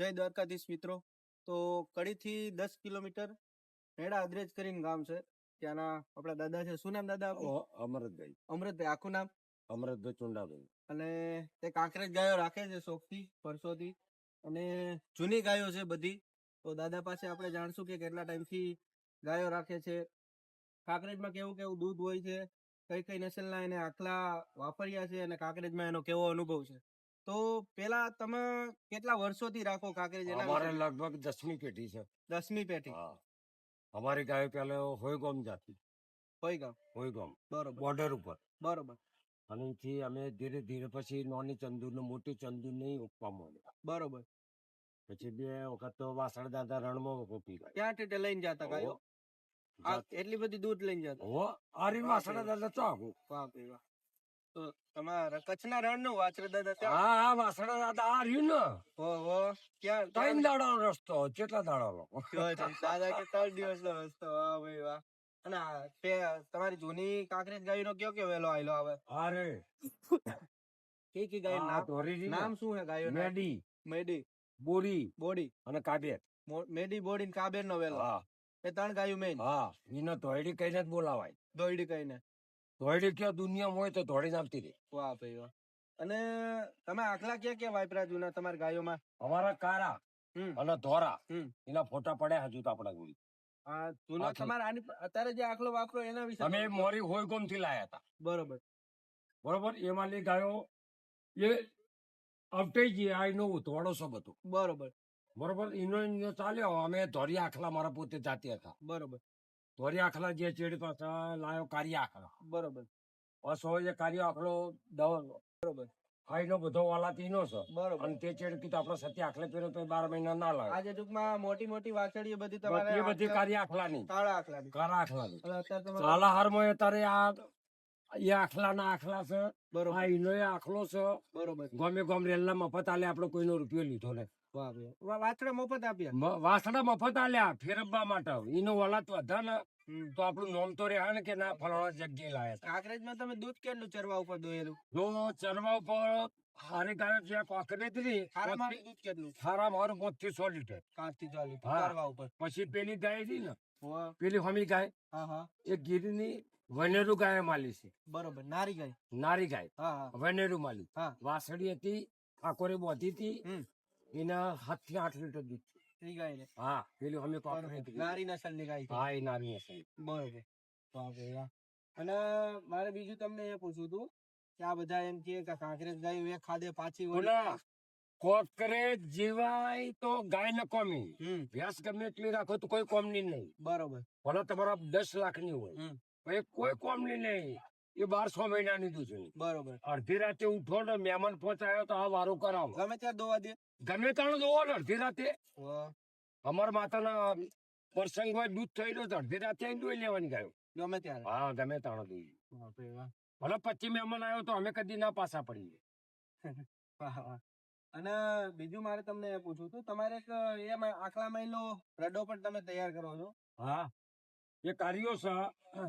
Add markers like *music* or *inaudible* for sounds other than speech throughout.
જય દ્વારકાધીશ મિત્રો. તો કડીથી દસ કિલોમીટર નેડા અદ્રેજ કરીને ગામ છે. ત્યાંના આપણા દાદા છે. શું નામ દાદા અમરતભાઈ. અમૃતભાઈ આખું નામ? અમરતભાઈ ચુંડાભાઈ. અને તે કાંકરેજ ગાયો રાખે છે શોખથી વર્ષોથી. અને જૂની ગાયો છે બધી. તો દાદા પાસે આપણે જાણશું કે કેટલા ટાઈમથી ગાયો રાખે છે. કાંકરેજમાં કેવું કેવું દૂધ હોય છે કઈ કઈ નસલના એને આખલા વાપર્યા છે અને કાંકરેજમાં એનો કેવો અનુભવ છે. તો પેલા તમે કેટલા વર્ષોથી રાખો કાંકરેજ અમારે લગભગ દસમી પેઢી છે. દસમી પેઢી. હા. અમારી ગાય પેલા હોયગોમ જાતી. હોય ગામ હોયગોમ. બરોબર. બોર્ડર ઉપર. બરોબર. અને થી અમે ધીરે ધીરે પછી નાની ચંદુ ને મોટી ચંદુ ને ઉપવા માંડ્યા. બરોબર. પછી બે વખત તો વાસણ દાદા રણમાં કોપી ગયા. ક્યાં ટેટે લઈને જતા ગાયો એટલી બધી દૂધ લઈને જતા? હો. આરી વાસણ દાદા ચાકુ વાહ. તમારા કચ્છના રણનું વાછર દાદા હા હા વાસણ દાદા આ રહ્યું ને. હો હો ક્યાં ત્રણ દાડાનો રસ્તો કેટલા દાડાનો? દાદા કે ત્રણ દિવસ નો રસ્તો વાહ ભાઈ વાહ. અને તે તમારી જૂની કાંકરેજ ગાય નો કયો કયો વેલો આયલો આવે? અરે. કઈ કઈ ગાય નામ? ધોરી નામ શું હે ગાયો મેડી. મેડી. બોડી. બોડી. અને કાબેર. મેડી બોડી ને કાબેર નો વેલો હા. એ ત્રણ ગાયું મેન હા એને ધોયડી કહીને જ બોલાવાય. દોયડી કહીને ધોયડી ક્યાં દુનિયા હોય તો ધોડી નાખતી રહી વાહ ભાઈ વાહ. અને તમે આખલા ક્યાં ક્યાં વાપરા જૂના તમારા ગાયોમાં? અમારા કારા. અને ધોરા. એના ફોટા પડ્યા હજુ તો આપણા જોડે આ જૂનો તમારા આની અત્યારે જે આખલો વાપરો એના વિશે અમે મોરી હોયગોમથી લાયા હતા. બરોબર. બરોબર? એમાં ગાયો એ અવટાઈ ગઈ આ એનો સબ હતો. બરોબર. બરોબર? એનો એનો ચાલ્યો. અમે ધોરી આખલા મારા પોતે જાતી હતા બરોબર. ધોરી આખલા જે ચેડી પાછા લાયો કારિયા આખલા. બરોબર. બસ જે કારિયો આખલો દવા બરોબર. આ બધો વાલાતી નો છે બરોબર. અને તે ચેડ કીધું આપણે સત્ય આખલે પેરો તો બાર મહિના ના લાગે આજે ટૂંકમાં મોટી મોટી વાછડીઓ બધી તમારે એ બધી કારિયા આખલાની. કાળા આખલાની. કારા આખલાની. અત્યારે તમારે ચાલા હારમાં અત્યારે આ એ આખલા ના આખલા છે બરોબર. આ ઈનો એ આખલો છે. બરોબર. ગમે ગમ રેલના મફત આલે આપણે કોઈનો રૂપિયો લીધો ને વાહ ભાઈ. વા- વાછડા મફત આપ્યા? વાસડા મફત આલ્યા ફેરવવા માટે. ઈનો વલાત વધા ને તો આપણું નોમ તો રહે ને કે ના ફલાણા જગ્યાએ લાયા કાંકરેજમાં તમે દૂધ કેટલું ચરવા ઉપર દોયેલું? જો ચરવા ઉપર હારી ગાયો જે કોકરેજ રહી ખારામાં પોતથી- દૂધ કેટલું? હારા મારું પાંચથી સો લીટર ચાલી હા. ચરવા ઉપર. પછી પેલી ગાય હતી ને પેલી હમી ગાય હા હા. એ ગીરની વનેરુ ગાય માલી છે. બરોબર નારી ગાય. નારી ગાય. વનેરુ માલી. હા. વાસળી હતી ઠાકોરે બોધી હતી. એના હાથથી આઠ લીટર દૂધ છે. ગાય હા પેલું અમે નારી નસલની ગાય. હા એ નારી નસલ બરોબર. અને મારે બીજું તમને એ પૂછવું હતું કે આ બધા એમ કે કાંકરેજ ગાય એ ખાધે પાછી વળી બોલા કોકરે જીવાય તો ગાય ન કોમી. વ્યાસ ગમે એટલી રાખો તો કોઈ કોમની નહીં. બરોબર. ભલે તમારા દસ લાખની હોય એ કોઈ કોમની નહીં. એ બારસો લીધું છે બરોબર. અડધી રાતે ઉઠો ને મહેમાન પહોંચાયો તો આ વારું કરાવો. ગમે ત્યાં દોવા દે. ગમે ત્યાં દોવો ને અડધી રાતે. અમારા માતાના પ્રસંગ હોય દૂધ થઈ રહ્યો તો અડધી રાતે દોઈ લેવાની ગયો. ગમે ત્યાં હા ગમે ત્યાં દોઈ ભલે પછી મહેમાન આવ્યો તો અમે કદી ના પાછા પડીએ. *laughs* અને બીજું મારે તમને પૂછવું હતું. તમારે એક એમ આખલા મહિલો રડો પણ તમે તૈયાર કરો છો? હા. એ કાર્યો છે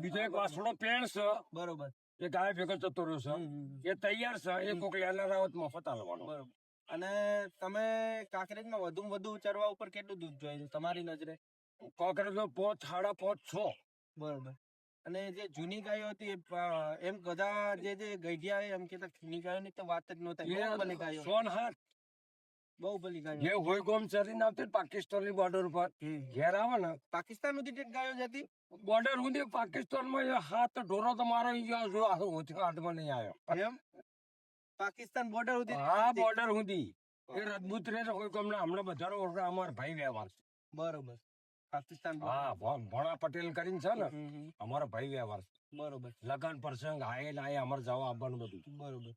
બીજો એક વાસણો પેણ છે. બરોબર. એ ગાય ભેગો જતો રહ્યો છે. એ તૈયાર છે એ કોક લેનારા હોત મફત આલવાનો અને તમે કાંકરેજમાં વધુ વધુ ચરવા ઉપર કેટલું દૂધ જોઈએ છે તમારી નજરે? કાંકરેજ નો પોચ સાડા પોચ છો. બરોબર. અને જે જૂની ગાયો હતી એમ બધા જે જે ગઈઢિયા એમ કે જૂની ગાયો ની તો વાત જ ન થાય બહુ ભલી ગાયો. સોન હાથ બહુ ભલી ગાયો જે હોય ગોમ ચરીને આવતી પાકિસ્તાનની બોર્ડર ઉપર. ઘેર આવે ને પાકિસ્તાન સુધી ગાયો જતી બોર્ડર સુધી પાકિસ્તાનમાં હાથ ઢોરો તો મારો ઈ જો હાથમાં નહીં આવ્યો. એમ? પાકિસ્તાન બોર્ડર સુધી હા બોર્ડર સુધી. એ રજબૂત રે હોય ગોમ ના હમણાં બધાનો ઓળખ અમારા ભાઈ વ્યવહાર છે. બરોબર. પાકિસ્તાન હા ભણા પટેલ કરીને છે ને હમ. ભાઈ વ્યવહાર છે. બરોબર. લગન પ્રસંગ આયે ને આયે અમારે જવા આવવાનું બધું. બરોબર.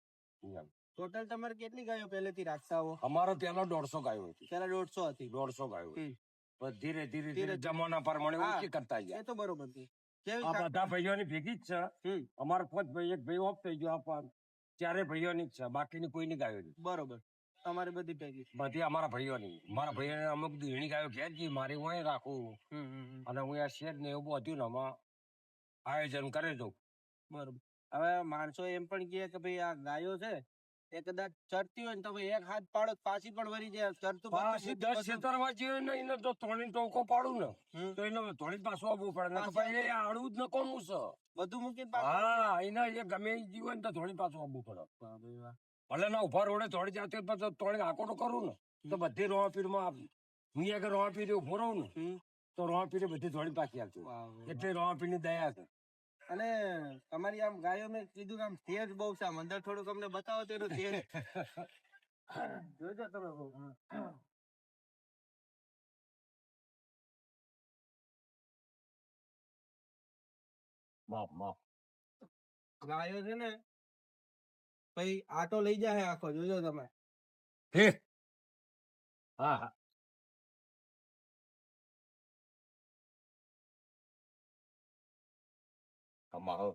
ટોટલ તમારે કેટલી ગાયો પહેલેથી રાખતા હો? અમારો પેલો દોઢસો ગાયો હતી. પેલા દોઢસો હતી. દોઢસો ગાયો હતી. ધીરે ધીરે ધીરે જમાના પ્રમાણે ઓછી કરતા ગયા. એ તો બરોબર છે. આ બધા ભાઈઓની ભેગી જ છે. અમારા પાંચ ભાઈ એક ભાઈ ઓફ થઈ ગયો આ ચારે ભાઈઓની જ છે. બાકીની કોઈની ગાયો નહીં બરોબર. તમારી બધી ભેગી બધી અમારા ભાઈઓની. મારા ભાઈઓને અમુક દીણી ગાયો ઘેર જી મારી હું રાખું. અને હું આ શેર ને એવું બધું ને આમાં આયોજન કરે દઉં. બરોબર. હવે માણસો એમ પણ કહે કે ભાઈ આ ગાયો છે એ કદાચ ચરતી હોય ને તમે એક હાથ પાડો પાછી પણ વરી જાય. ચરતું પાછી દસ ખેતરમાં જઈએ ને એને તો ત્રણેય ટોકો પાડું ને. તો એને ત્રણેય પાછું આવવું પડે. ને એ આડું જ નકોમું છે. બધું મૂકી હા એને એ ગમે એ જીવ હોય ને તો ત્રણેય પાછું આવવું પડે. ભાઈ. ભલે ના ઊભા રોડે થોડી જાતે થોડી આકોટો કરું ને. તો બધી રોવા પીરમાં હું આગળ રોવા પીરે ઊભો રહું ને. તો રોવા પીરે બધી થોડી પાછી આવજો ભાઈ. એટલે રોવા પીરની દયા છે. અને તમારી આમ ગાયો મેં કીધું કે આમ તેજ બહુ છે. આમ અંદર થોડુંક અમને બતાવો તેનું તેજ. *laughs* જોજો તમે બહુ. માફ માફ ગાયો છે ને પછી આટો લઈ જાય આખો જોજો તમે. હે હા. અમારો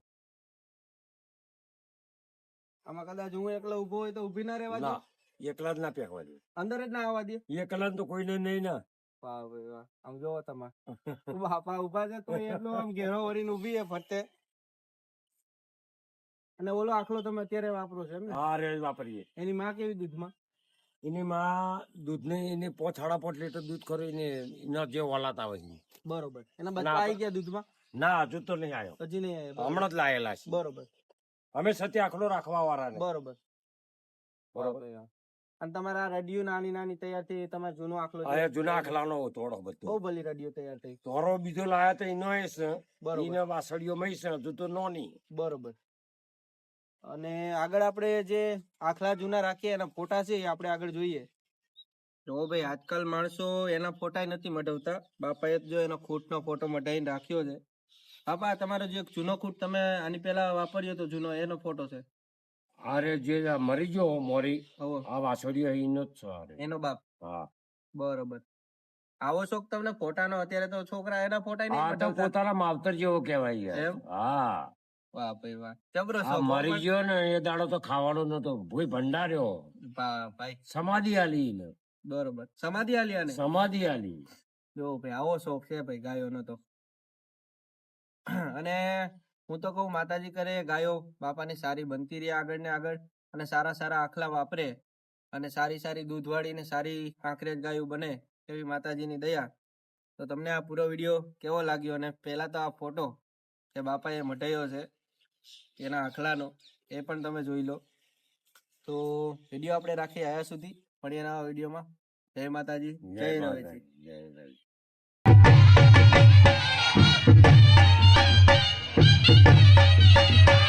આમાં કદાચ હું એકલો ઊભો હોય તો ઊભી ના રહેવા દે? એકલા જ ના પેકવા દે. અંદર જ ના આવવા દે? એકલા તો કોઈને નહીં ના. વાહ ભાઈ વાહ. આમ જોવો તમે બાપા ઊભા છે તો એટલો આમ ઘેરો વરીને ઊભી છે ફરતે. અને ઓલો આખલો તમે અત્યારે વાપરો છો એમ ને? હા રે વાપરીએ. એની માં કેવી દૂધમાં? એની માં દૂધ ને એને પોચ સાડા પાંચ લીટર દૂધ ખરું એને એના જે ઓલાત આવે છે. બરોબર. એના બધા આવી ગયા દૂધમાં? ના હજુ તો નહીં આવ્યો હજી નહીં આવ્યો હમણાં જ લાયેલા છે. બરોબર. અમે સત્ય આખલો રાખવા વાળા બરોબર. બરોબર. અને તમારા રેડિયો નાની નાની તૈયાર થઈ તમે જૂનો આખલો અરે જૂના આખલાનો બહુ બધો. ભલી રેડિયો તૈયાર થઈ. ધોરો બીજો લાયા તો એનો એ છે. બરોબર. વાસળીઓ મહી છે હજુ તો નોની બરોબર. અને આગળ આપણે જે આખલા જૂના રાખીએ એના ફોટા છે એ આપણે આગળ જોઈએ. તો ભાઈ આજકાલ માણસો એના ફોટા નથી મઢવતા. બાપાએ જો એનો ખોટનો ફોટો મઢાઈને રાખ્યો છે. બાપા તમારો જે જૂનો ખૂટ તમે આની પહેલા વાપર્યો તો જૂનો એનો ફોટો છે. અરે જે આ મરી ગયો મોરી આ વાસળીઓ એનો જ છે. એનો બાપ. હા. બરોબર. આવો શોખ તમને ફોટાનો અત્યારે તો છોકરા એના ફોટા આ તો પોતાના માવતર જેવો કહેવાય એમ? હા. વાહ ભાઈ વાહ. જબરો શોખ મરી ગયો ને એ દાડો તો ખાવાનો નતો ભૂઈ ભંડાર્યો. ભાઈ. સમાધિ આલી એને. બરોબર. સમાધિ આલી ને સમાધિ આલી. જો ભાઈ આવો શોખ છે ભાઈ ગાયો નો તો. *clears throat* અને હું તો કહું માતાજી કરે ગાયો બાપાની સારી બનતી રહે આગળ ને આગળ અને સારા સારા આખલા વાપરે અને સારી સારી દૂધવાળી ને સારી કાંકરેજ ગાયો બને એવી માતાજીની દયા. તો તમને આ પૂરો વીડિયો કેવો લાગ્યો? અને પહેલા તો આ ફોટો કે બાપાએ મટાયો છે એના આખલાનો એ પણ તમે જોઈ લો. તો વીડિયો આપણે રાખીએ આવ્યા સુધી. મળીએ નવા વિડીયોમાં. જય માતાજી જય જય રવેજી જય રવેજી. Thank you.